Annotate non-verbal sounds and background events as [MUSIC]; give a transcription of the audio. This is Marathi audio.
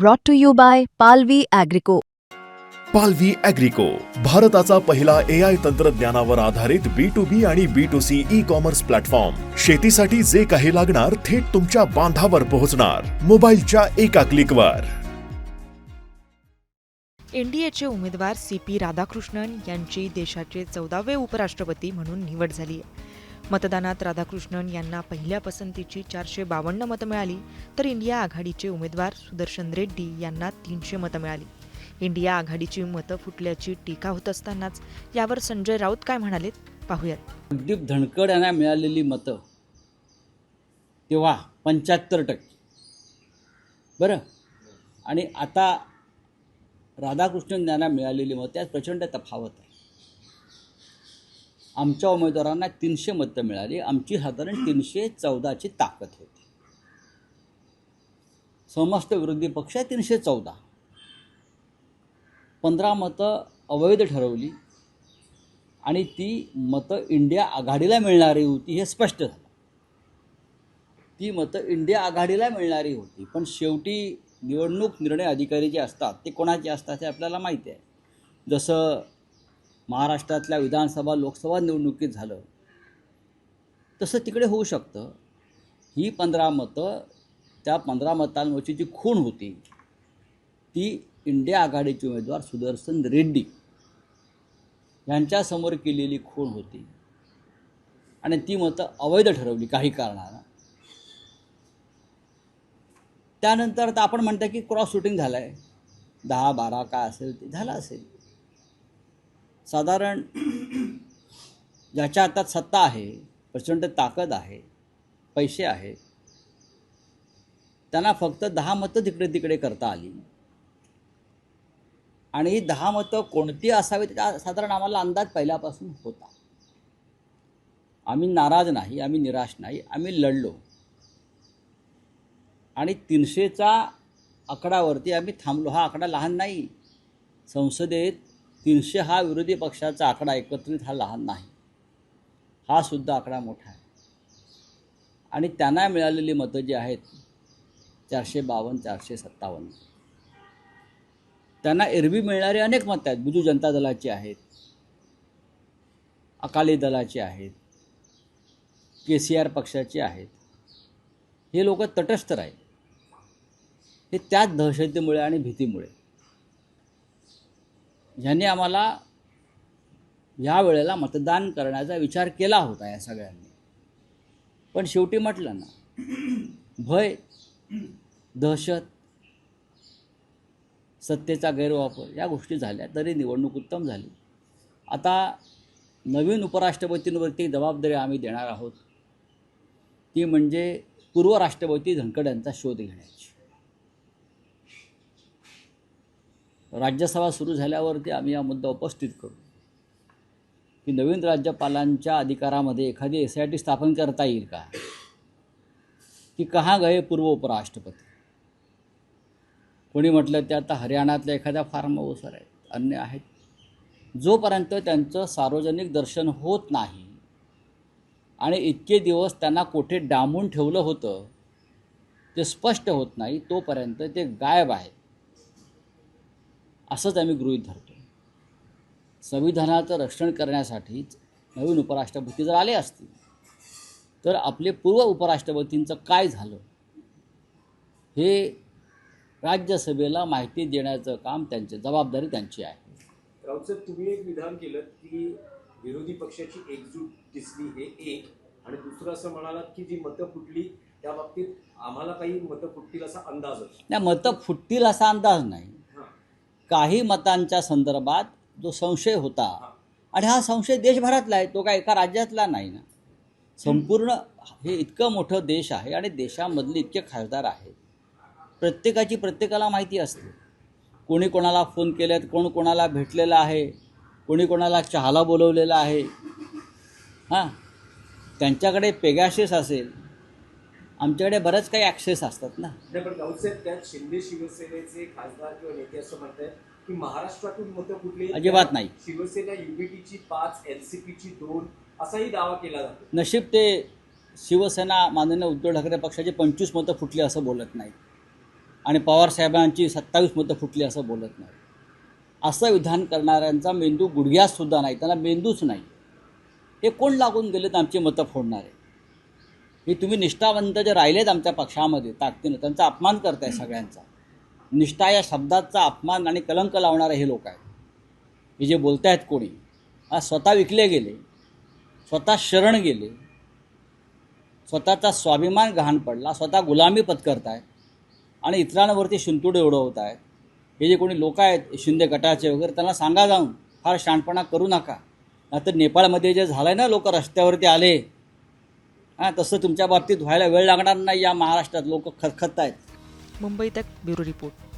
brought to you by Palvi Agrico. पालवी अॅग्रिको भारताचा पहिला ए आय तंत्रज्ञानावर आधारित बी टू बी आणि B two C e commerce platform शेतीसाठी जे काही लागणार थेट तुमच्या बांधावर पोहोचणार. मोबाईलच्या एका क्लिकवर एनडीएचे उमेदवार सी पी राधाकृष्णन यांची देशाचे चौदावे उपराष्ट्रपती म्हणून निवड झाली. आहे मतदानात राधाकृष्णन यांना पहिल्या पसंतीची चारशे बावन्न मतं मिळाली तर इंडिया आघाडीचे उमेदवार सुदर्शन रेड्डी यांना तीनशे मतं मिळाली. इंडिया आघाडीची मतं फुटल्याची टीका होत असतानाच यावर संजय राऊत काय म्हणालेत पाहूयात. जगदीप धनकड यांना मिळालेली मतं तेव्हा पंच्याहत्तर टक्के. बरं? आणि आता राधाकृष्णन यांना मिळालेली मतं त्यात प्रचंड तफावत आहे. आमच्या उमेदवारांना तीनशे मतं मिळाली. आमची साधारण तीनशे चौदाची ताकद होती. समस्त विरोधी पक्ष तीनशे चौदा. पंधरा मतं अवैध ठरवली आणि ती मतं इंडिया आघाडीला मिळणारी होती हे स्पष्ट झालं. ती मतं इंडिया आघाडीला मिळणारी होती पण शेवटी निवडणूक निर्णय अधिकारी जे असतात ते कोणाचे असतात हे आपल्याला माहिती आहे. जसं महाराष्ट्रातल्या विधानसभा लोकसभा निवडणुकीत झालं. तसं तिकडे होऊ शकतं. ही पंधरा मतं त्या पंधरा मतांवरची जी खूण होती ती इंडिया आघाडीचे उमेदवार सुदर्शन रेड्डी यांच्यासमोर केलेली खूण होती. आणि ती मतं अवैध ठरवली काही कारणानं. त्यानंतर आता आपण म्हणतो की क्रॉस शूटिंग झालं आहे दहा बारा काय असेल ते झालं असेल. साधारण [CLEARS THROAT] ज्याच्या हातात सत्ता आहे प्रचंड ताकद आहे पैसे आहेत त्यांना फक्त दहा मतं तिकडे तिकडे करता आली. आणि ही दहा मतं कोणती असावीत त्याचा साधारण आम्हाला अंदाज पहिल्यापासून होता. आम्ही नाराज नाही आम्ही निराश नाही आम्ही लढलो. आणि तीनशेचा आकडावरती आम्ही थांबलो. हा आकडा लहान नाही. संसदेत तीनशे हा विरोधी पक्षाचा आकडा एकत्रित हा लहान नाही. हा सुद्धा आकडा मोठा आहे. आणि त्यांना मिळालेली मतं जी आहेत चारशे बावन्न चारशे सत्तावन्न. त्यांना एरवी मिळणारी अनेक मतं आहेत. बिजू जनता दलाची आहेत अकाली दलाची आहेत के सी आर पक्षाची आहेत. हे लोक तटस्थ राहील. हे त्याच दहशतीमुळे आणि भीतीमुळे. ज्यांनी आम्हाला ह्या वेळेला मतदान करण्याचा विचार केला होता या सगळ्यांनी. पण शेवटी म्हटलं ना भय दहशत सत्तेचा गैरवापर या गोष्टी झाल्या तरी निवडणूक उत्तम झाली. आता नवीन उपराष्ट्रपतींवरती जबाबदारी आम्ही देणार आहोत. ती म्हणजे पूर्व राष्ट्रपती धनकड यांचा शोध घेण्याची. राज्यसभा सुरू झाल्यावरती आम्ही हा मुद्दा उपस्थित करू. की नवीन राज्यपालांच्या अधिकारामध्ये एखादी एस आय टी स्थापन करता येईल का? की कहा गए पूर्व उपराष्ट्रपती? कोणी म्हटलं ते आता हरियाणातल्या एखाद्या फार्म हाऊसवर आहेत अन्य आहेत. जोपर्यंत त्यांचं सार्वजनिक दर्शन होत नाही आणि इतके दिवस त्यांना कोठे डांबून ठेवलं होतं ते स्पष्ट होत नाही तोपर्यंत ते गायब आहेत. असंच आम्ही गृहीत धरतो संविधानाचं रक्षण करण्यासाठीच नवीन उपराष्ट्रपती जर आले असतील तर आपले पूर्व उपराष्ट्रपतींचं काय झालं हे राज्यसभेला माहिती देण्याचं काम त्यांचे जबाबदारी त्यांची आहे. राऊत साहेब तुम्ही एक विधान केलं की विरोधी पक्षाची एकजूट दिसली हे एक आणि दुसरं असं म्हणालात की जी मतं फुटली त्या बाबतीत आम्हाला काही मतं फुटतील असा अंदाज नाही मतं फुटतील असा अंदाज नाही. काही मतांच्या संदर्भात जो संशय होता आणि हा संशय देशभरातला आहे तो काय एका राज्यातला नाही ना. संपूर्ण हे इतकं मोठं देश आहे आणि देशामधले इतके खासदार आहेत. प्रत्येकाची प्रत्येकाला माहिती असते. कोणी कोणाला फोन केलेत कोण कोणाला भेटलेलं आहे कोणी कोणाला चहाला बोलवलेलं आहे. हां. त्यांच्याकडे पेगॅशिस असेल आमच्याकडे बरेच काही ॲक्सेस असतात ना. नाही पण त्यात शिंदे शिवसेनेचे खासदार किंवा नेते असं म्हणतात की महाराष्ट्रातून मतं फुटली अजिबात नाही. शिवसेना युबीटीची पाच एनसीपीची दोन असाही दावा केला जातो. नशीब ते शिवसेना माननीय उद्धव ठाकरे पक्षाचे पंचवीस मतं फुटली असं बोलत नाहीत. आणि पवारसाहेबांची सत्तावीस मतं फुटली असं बोलत नाही असं विधान करणाऱ्यांचा मेंदू गुडघ्यासुद्धा नाही त्यांना मेंदूच नाही. हे कोण लागून गेलेत आमची मतं फोडणारे? हे तुम्ही निष्ठावंत जे राहिलेत आमच्या पक्षामध्ये ताकदीनं त्यांचा अपमान करताय सगळ्यांचा. निष्ठा या शब्दाचा अपमान आणि कलंक लावणारे हे लोक आहेत. हे जे बोलत आहेत कोणी आज स्वतः विकले गेले स्वतः शरण गेले स्वतःचा स्वाभिमान घाण पडला स्वतः गुलामी पत्करतायत आणि इतरांवरती शिंतुडे उडवत आहेत हे जे कोणी लोक आहेत शिंदे गटाचे वगैरे त्यांना सांगा जाऊन फार शाणपणा करू नका. नाहीतर नेपाळमध्ये जे झालं आहे ना लोक रस्त्यावरती आले हां तसं तुमच्या बाबतीत व्हायला वेळ लागणार नाही या महाराष्ट्रात. लोक खतखत आहेत मुंबई तक ब्युरो रिपोर्ट.